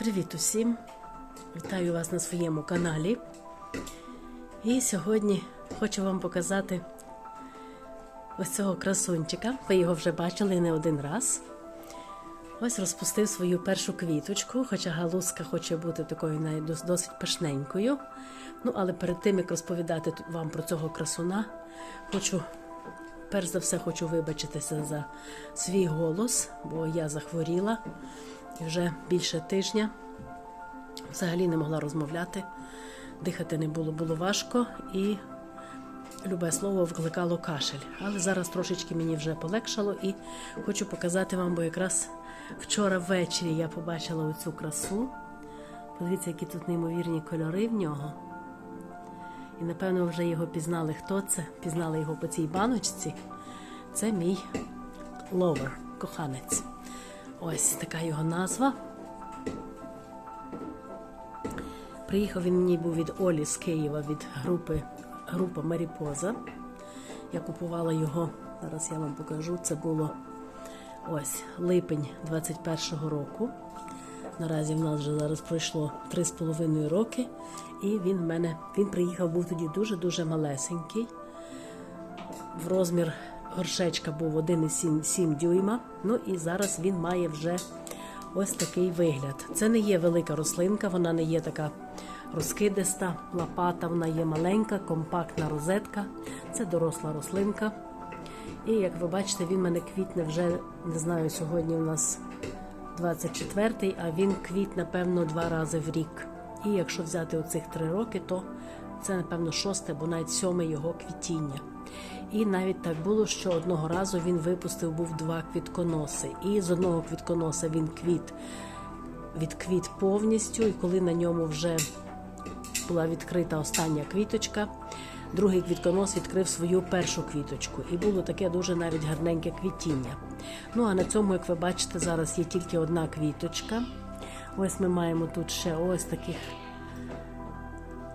Привіт усім! Вітаю вас на своєму каналі. І сьогодні хочу вам показати ось цього красунчика. Ви його вже бачили не один раз. Ось розпустив свою першу квіточку, хоча галузка хоче бути такою досить пишненькою. Ну, але перед тим, як розповідати вам про цього красуна, хочу, перш за все, хочу вибачитися за свій голос, бо я захворіла і вже більше тижня взагалі не могла розмовляти, дихати не було, було важко і любе слово викликало кашель. Але зараз трошечки мені вже полегшало і хочу показати вам, бо якраз вчора ввечері я побачила оцю красу. Подивіться, які тут неймовірні кольори в нього. І напевно вже його пізнали. Хто це? Пізнали його по цій баночці. Це мій ловер, коханець. Ось така його назва. Приїхав він мені був від Олі з Києва від групи група Маріпоза. Я купувала його, зараз я вам покажу. Це було ось липень 21-го року. Наразі в нас вже зараз пройшло 3,5 роки, і він в мене він приїхав, був тоді дуже-дуже малесенький. В розмір горшечка був 1,7 дюйма. Ну і зараз він має вже ось такий вигляд. Це не є велика рослинка, вона не є така розкидиста, лопата, вона є маленька, компактна розетка. Це доросла рослинка. І як ви бачите, він мене квітне вже не знаю, сьогодні у нас 24-й, а він квіт, напевно, два рази в рік. І якщо взяти оцих три роки, то це, напевно, шосте або навіть сьоме його квітіння. І навіть так було, що одного разу він випустив був два квітконоси. І з одного квітконоса він квіт відквіт повністю, і коли на ньому вже була відкрита остання квіточка, другий квітконос відкрив свою першу квіточку. І було таке дуже навіть гарненьке квітіння. Ну а на цьому, як ви бачите, зараз є тільки одна квіточка. Ось ми маємо тут ще ось таких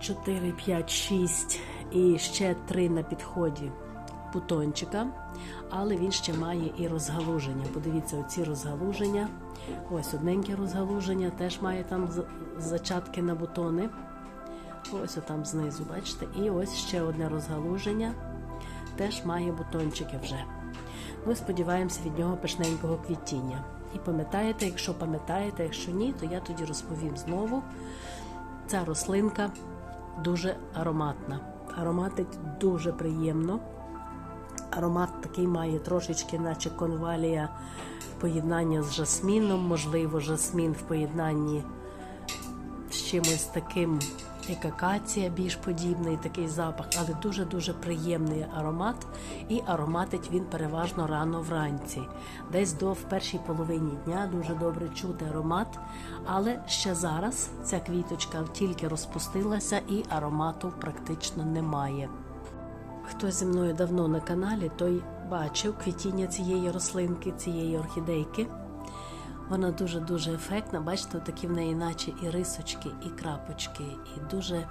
4, 5, 6 і ще 3 на підході бутончика, але він ще має і розгалуження. Подивіться, оці розгалуження. Ось одненьке розгалуження, теж має там зачатки на бутони. Ось отам знизу, бачите? І ось ще одне розгалуження. Теж має бутончики вже. Ми сподіваємося від нього пишненького квітіння. І пам'ятаєте, якщо пам'ятаєте, якщо ні, то я тоді розповім знову. Ця рослинка дуже ароматна. Ароматить дуже приємно. Аромат такий має трошечки, наче конвалія поєднання з жасміном, можливо, жасмін в поєднанні з чимось таким, як акація, більш подібний такий запах, але дуже-дуже приємний аромат. І ароматить він переважно рано вранці. Десь до в першій половині дня дуже добре чути аромат. Але ще зараз ця квіточка тільки розпустилася і аромату практично немає. Хто зі мною давно на каналі, той бачив квітіння цієї рослинки, цієї орхідейки. Вона дуже-дуже ефектна. Бачите, такі в неї, наче і рисочки, і крапочки, і дуже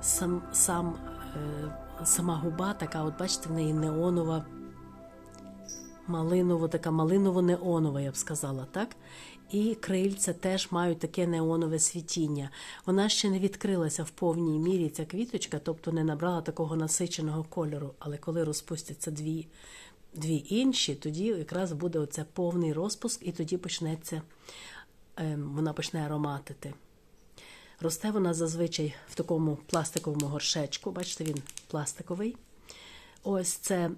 сам, сам, е, сама губа така, от бачите, в неї неонова, малиново, така малиново-неонова, я б сказала, так? І крильця теж мають таке неонове світіння. Вона ще не відкрилася в повній мірі ця квіточка, тобто не набрала такого насиченого кольору. Але коли розпустяться дві, дві інші, тоді якраз буде оце повний розпуск, і тоді почнеться, ем, вона почне ароматити. Росте вона зазвичай в такому пластиковому горшечку. Бачите, він пластиковий. Ось це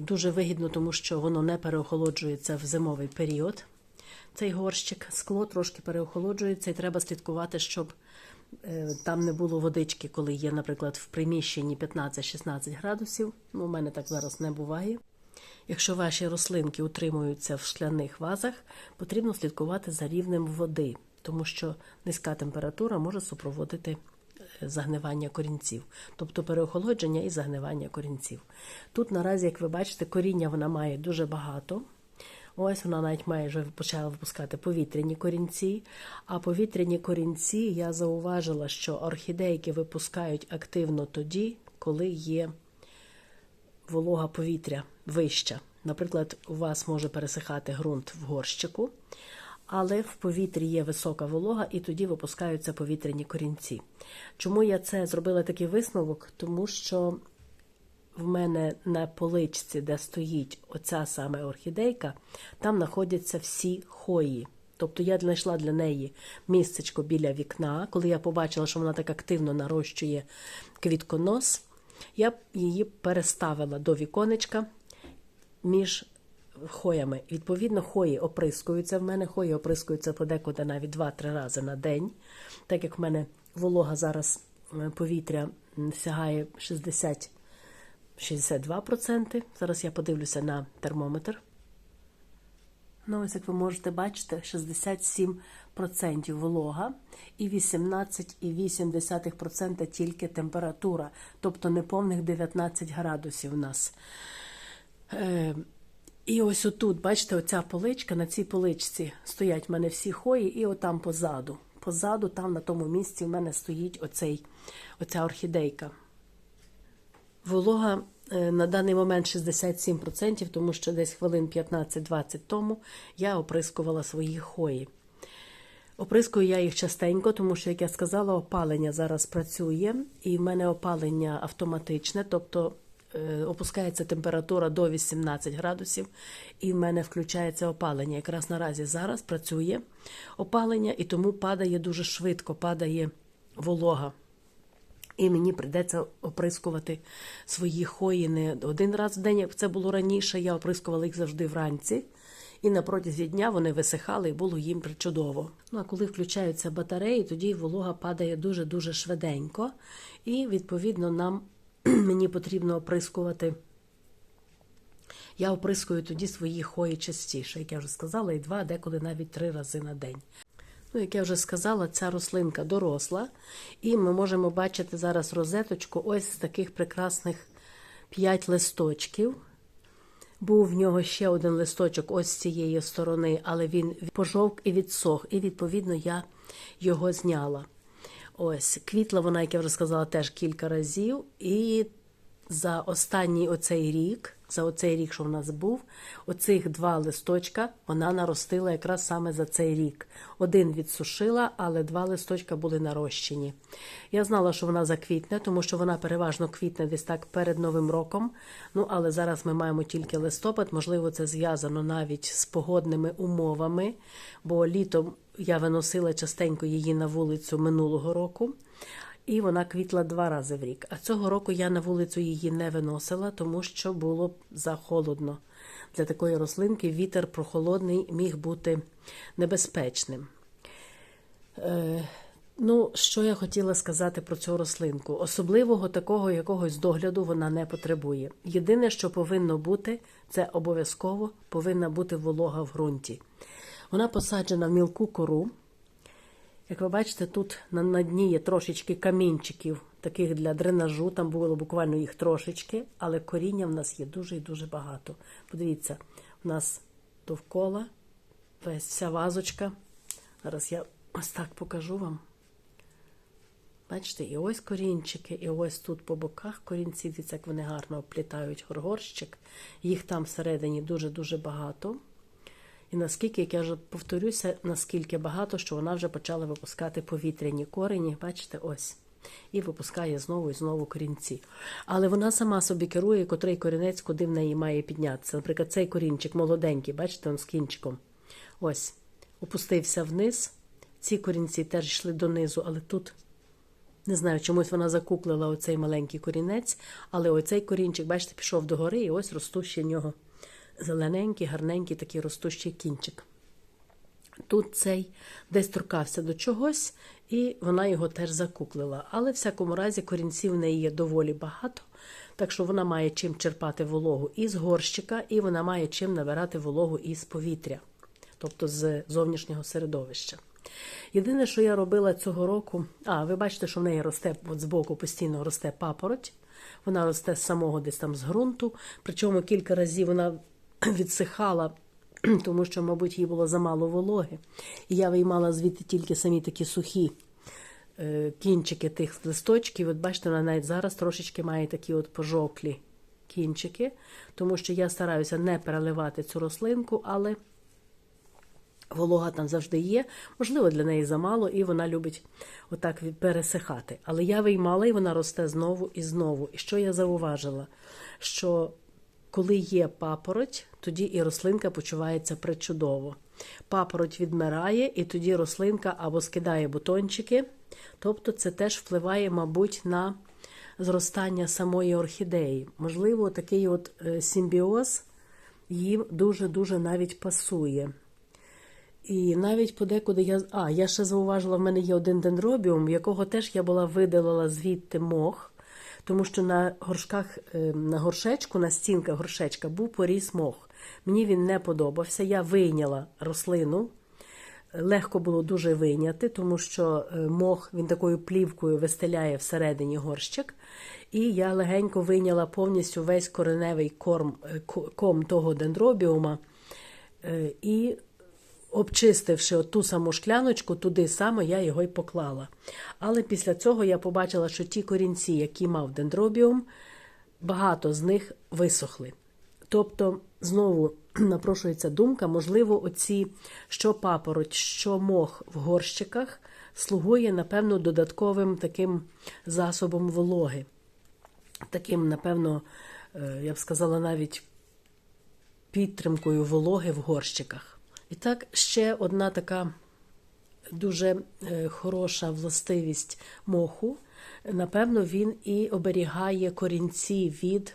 дуже вигідно, тому що воно не переохолоджується в зимовий період. Цей горщик, скло трошки переохолоджується, і треба слідкувати, щоб е, там не було водички, коли є, наприклад, в приміщенні 15-16 градусів. Ну, у мене так зараз не буває. Якщо ваші рослинки утримуються в шкляних вазах, потрібно слідкувати за рівнем води, тому що низька температура може супроводити загнивання корінців, тобто переохолодження і загнивання корінців. Тут наразі, як ви бачите, коріння вона має дуже багато. Ось вона навіть має почала випускати повітряні корінці. А повітряні корінці я зауважила, що орхідейки випускають активно тоді, коли є волога повітря вища. Наприклад, у вас може пересихати ґрунт в горщику, але в повітрі є висока волога, і тоді випускаються повітряні корінці. Чому я це зробила такий висновок? Тому що в мене на поличці, де стоїть оця саме орхідейка, там знаходяться всі хої. Тобто я знайшла для неї місцечко біля вікна. Коли я побачила, що вона так активно нарощує квітконос, я її переставила до віконечка між хоями. Відповідно, хої оприскуються в мене, хої оприскуються подекуди навіть 2-3 рази на день. Так як в мене волога зараз е, повітря сягає 60 62%. Зараз я подивлюся на термометр. Ну, ось як ви можете бачити, 67% волога і 18,8% тільки температура, тобто неповних 19 градусів у нас. І ось отут, бачите, оця поличка, на цій поличці стоять в мене всі хої, і отам позаду. Позаду, там на тому місці, в мене стоїть оцей, оця орхідейка. Волога е, на даний момент 67%, тому що десь хвилин 15-20 тому я оприскувала свої хої. Оприскую я їх частенько, тому що, як я сказала, опалення зараз працює, і в мене опалення автоматичне, тобто опускається температура до 18 градусів, і в мене включається опалення. Якраз наразі зараз працює опалення, і тому падає дуже швидко, падає волога. І мені прийдеться оприскувати свої хої не один раз в день, як це було раніше. Я оприскувала їх завжди вранці. І на протязі дня вони висихали і було їм причудово. Ну а коли включаються батареї, тоді волога падає дуже-дуже швиденько. І, відповідно, нам мені потрібно оприскувати. Я оприскую тоді свої хої частіше, як я вже сказала, і два, деколи навіть три рази на день. Ну, як я вже сказала, ця рослинка доросла, і ми можемо бачити зараз розеточку ось з таких прекрасних 5 листочків. Був в нього ще один листочок ось з цієї сторони, але він пожовк і відсох, і, відповідно, я його зняла. Ось, квітла вона, як я вже сказала, теж кілька разів. І за останній оцей рік, за оцей рік, що в нас був, оцих два листочка вона наростила якраз саме за цей рік. Один відсушила, але два листочка були нарощені. Я знала, що вона заквітне, тому що вона переважно квітне десь так перед Новим роком. Ну, але зараз ми маємо тільки листопад, можливо, це зв'язано навіть з погодними умовами, бо літом я виносила частенько її на вулицю минулого року. І вона квітла два рази в рік. А цього року я на вулицю її не виносила, тому що було захолодно. Для такої рослинки вітер прохолодний міг бути небезпечним. Е, ну, що я хотіла сказати про цю рослинку? Особливого такого якогось догляду вона не потребує. Єдине, що повинно бути, це обов'язково повинна бути волога в ґрунті. Вона посаджена в мілку кору. Як ви бачите, тут на, на дні є трошечки камінчиків, таких для дренажу. Там було буквально їх трошечки, але коріння в нас є дуже і дуже багато. Подивіться, у нас довкола весь вся вазочка. Зараз я ось так покажу вам. Бачите, і ось корінчики, і ось тут по боках корінці, дивіться, як вони гарно оплітають горгорщик. Їх там всередині дуже-дуже багато. І наскільки, як я вже повторюся, наскільки багато, що вона вже почала випускати повітряні корені, бачите, ось. І випускає знову і знову корінці. Але вона сама собі керує, котрий корінець, куди в неї має піднятися. Наприклад, цей корінчик молоденький, бачите, он з кінчиком. Ось, опустився вниз. Ці корінці теж йшли донизу, але тут, не знаю, чомусь вона закуклила оцей маленький корінець, але оцей корінчик, бачите, пішов догори, і ось ростущий в нього зелененький, гарненький такий ростущий кінчик. Тут цей десь торкався до чогось, і вона його теж закуклила. Але, в всякому разі, корінців в неї є доволі багато, так що вона має чим черпати вологу із горщика, і вона має чим набирати вологу із повітря, тобто з зовнішнього середовища. Єдине, що я робила цього року, а ви бачите, що в неї росте от збоку постійно росте папороть, вона росте з самого десь там з ґрунту, причому кілька разів вона відсихала, тому що, мабуть, їй було замало вологи. І я виймала звідти тільки самі такі сухі е, кінчики тих листочків. От бачите, вона навіть зараз трошечки має такі от пожовклі кінчики, тому що я стараюся не переливати цю рослинку, але Волога там завжди є, можливо, для неї замало, і вона любить отак пересихати. Але я виймала, і вона росте знову і знову. І що я зауважила? Що коли є папороть, тоді і рослинка почувається причудово. Папороть відмирає, і тоді рослинка або скидає бутончики, тобто це теж впливає, мабуть, на зростання самої орхідеї. Можливо, такий от е, симбіоз їм дуже-дуже навіть пасує. І навіть подекуди я. А, я ще зауважила, в мене є один дендробіум, якого теж я була видалила звідти мох, тому що на горшках, е, на горшечку, на стінках горшечка був поріс мох. Мені він не подобався. Я вийняла рослину. Легко було дуже вийняти, тому що е, мох він такою плівкою вистеляє всередині горщик. І я легенько вийняла повністю весь кореневий корм, е, ком того дендробіума. І обчистивши ту саму шкляночку, туди саме я його й поклала. Але після цього я побачила, що ті корінці, які мав дендробіум, багато з них висохли. Тобто, знову напрошується думка, можливо, оці що папороть, що мох в горщиках слугує, напевно, додатковим таким засобом вологи. Таким, напевно, е, я б сказала, навіть підтримкою вологи в горщиках. І так, ще одна така дуже е, хороша властивість моху. Напевно, він і оберігає корінці від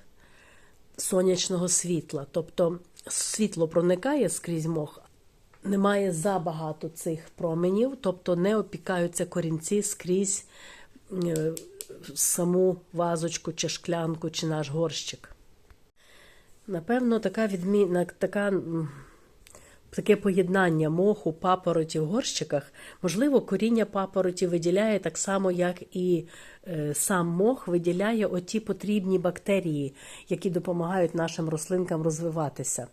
сонячного світла. Тобто світло проникає скрізь мох, немає забагато цих променів, тобто не опікаються корінці скрізь е, саму вазочку чи шклянку, чи наш горщик. Напевно, така відміна, така, таке поєднання моху, папороті в горщиках, можливо, коріння папороті виділяє так само, як і е, сам мох виділяє оті потрібні бактерії, які допомагають нашим рослинкам розвиватися.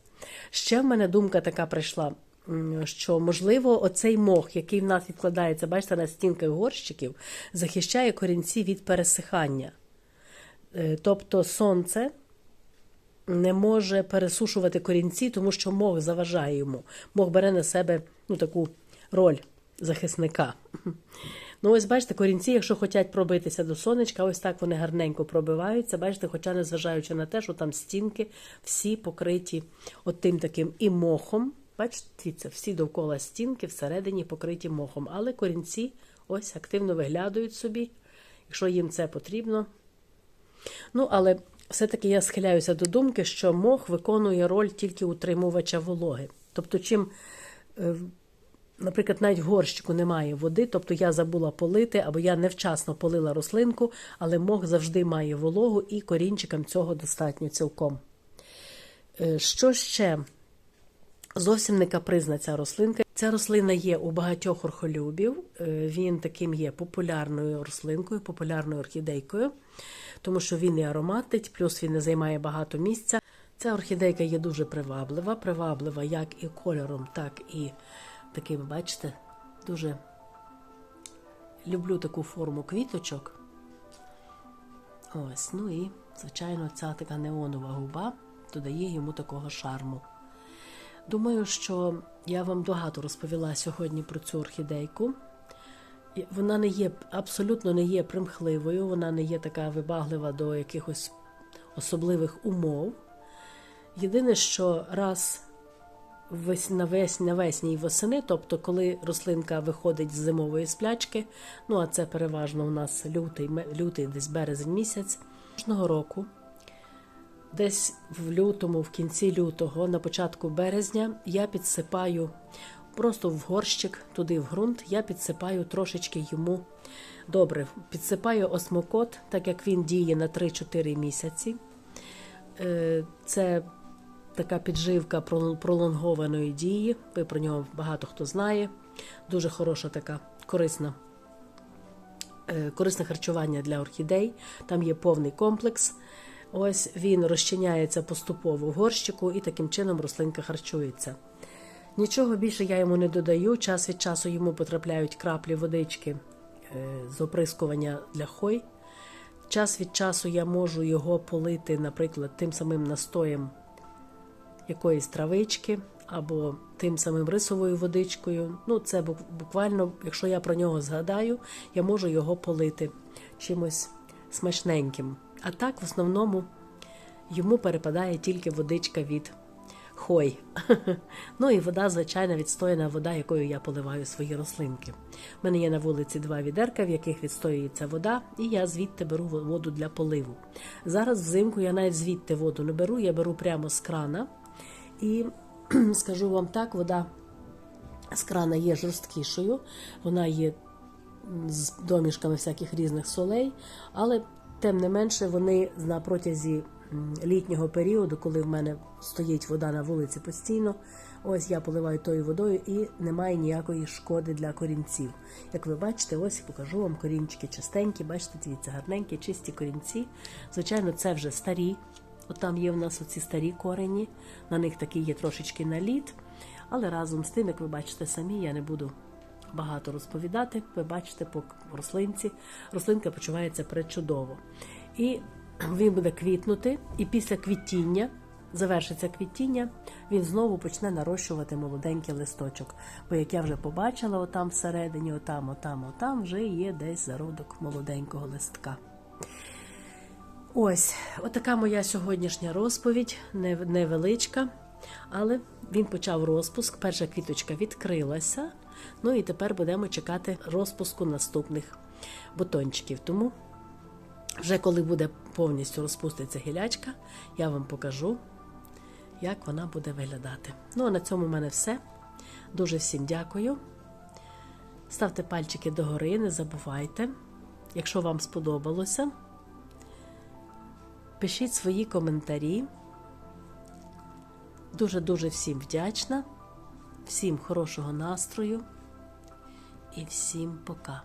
Ще в мене думка така прийшла. Що можливо, оцей мох, який в нас відкладається, бачите, на стінках горщиків, захищає корінці від пересихання. Е, Тобто сонце не може пересушувати корінці, тому що мох заважає йому. Мох бере на себе ну, таку роль захисника. Ну, ось бачите, корінці, якщо хочуть пробитися до сонечка, ось так вони гарненько пробиваються. Бачите, хоча незважаючи на те, що там стінки всі покриті от таким і мохом. Бачите, всі довкола стінки всередині покриті мохом. Але корінці ось активно виглядають собі, якщо їм це потрібно. Ну, але все-таки я схиляюся до думки, що мох виконує роль тільки утримувача вологи. Тобто, чим, е, наприклад, навіть в горщику немає води, тобто я забула полити, або я невчасно полила рослинку, але мох завжди має вологу і корінчикам цього достатньо цілком. Е, Що ще? Зовсім не капризна ця рослинка. Ця рослина є у багатьох орхолюбів. Е, Він таким є популярною рослинкою, популярною орхідейкою, тому що він і ароматить, плюс він не займає багато місця. Ця орхідейка є дуже приваблива, приваблива як і кольором, так і таким, бачите, дуже люблю таку форму квіточок. Ось, ну і, звичайно, ця така неонова губа додає йому такого шарму. Думаю, що я вам багато розповіла сьогодні про цю орхідейку. Вона не є абсолютно не є примхливою, вона не є така вибаглива до якихось особливих умов. Єдине, що раз вес- навес- навесні і восени, тобто коли рослинка виходить з зимової сплячки, ну а це переважно у нас лютий, лютий десь березень місяць кожного року. Десь в лютому, в кінці лютого, на початку березня, я підсипаю просто в горщик, туди в ґрунт, я підсипаю трошечки йому добре. Підсипаю осмокот, так як він діє на 3-4 місяці. Е, Це така підживка пролонгованої дії. Ви про нього багато хто знає. Дуже хороша така корисна е, корисне харчування для орхідей. Там є повний комплекс. Ось він розчиняється поступово в горщику і таким чином рослинка харчується. Нічого більше я йому не додаю. Час від часу йому потрапляють краплі водички е, з оприскування для хой. Час від часу я можу його полити, наприклад, тим самим настоєм якоїсь травички, або тим самим рисовою водичкою. Ну, це буквально, якщо я про нього згадаю, я можу його полити чимось смачненьким. А так, в основному, йому перепадає тільки водичка від хой. ну і вода, звичайна відстояна вода, якою я поливаю свої рослинки. У мене є на вулиці два відерка, в яких відстоюється вода, і я звідти беру воду для поливу. Зараз взимку я навіть звідти воду не беру, я беру прямо з крана. І скажу вам так, вода з крана є жорсткішою, вона є з домішками всяких різних солей, але тим не менше вони на протязі літнього періоду, коли в мене стоїть вода на вулиці постійно, ось я поливаю тою водою і немає ніякої шкоди для корінців. Як ви бачите, ось покажу вам корінчики чистенькі, бачите, дивіться, гарненькі, чисті корінці. Звичайно, це вже старі. От там є в нас оці старі корені, на них такий є трошечки наліт. Але разом з тим, як ви бачите самі, я не буду багато розповідати. Ви бачите по рослинці. Рослинка почувається пречудово. І він буде квітнути, і після квітіння, завершиться квітіння, він знову почне нарощувати молоденький листочок. Бо як я вже побачила, отам всередині, отам, отам, отам вже є десь зародок молоденького листка. Ось, отака моя сьогоднішня розповідь, невеличка, але він почав розпуск. Перша квіточка відкрилася. Ну і тепер будемо чекати розпуску наступних бутончиків. Тому вже коли буде повністю розпуститься гілячка, я вам покажу, як вона буде виглядати. Ну а на цьому в мене все. Дуже всім дякую. Ставте пальчики догори, не забувайте. Якщо вам сподобалося, Пишіть свої коментарі. Дуже-дуже всім вдячна, всім хорошого настрою і всім пока.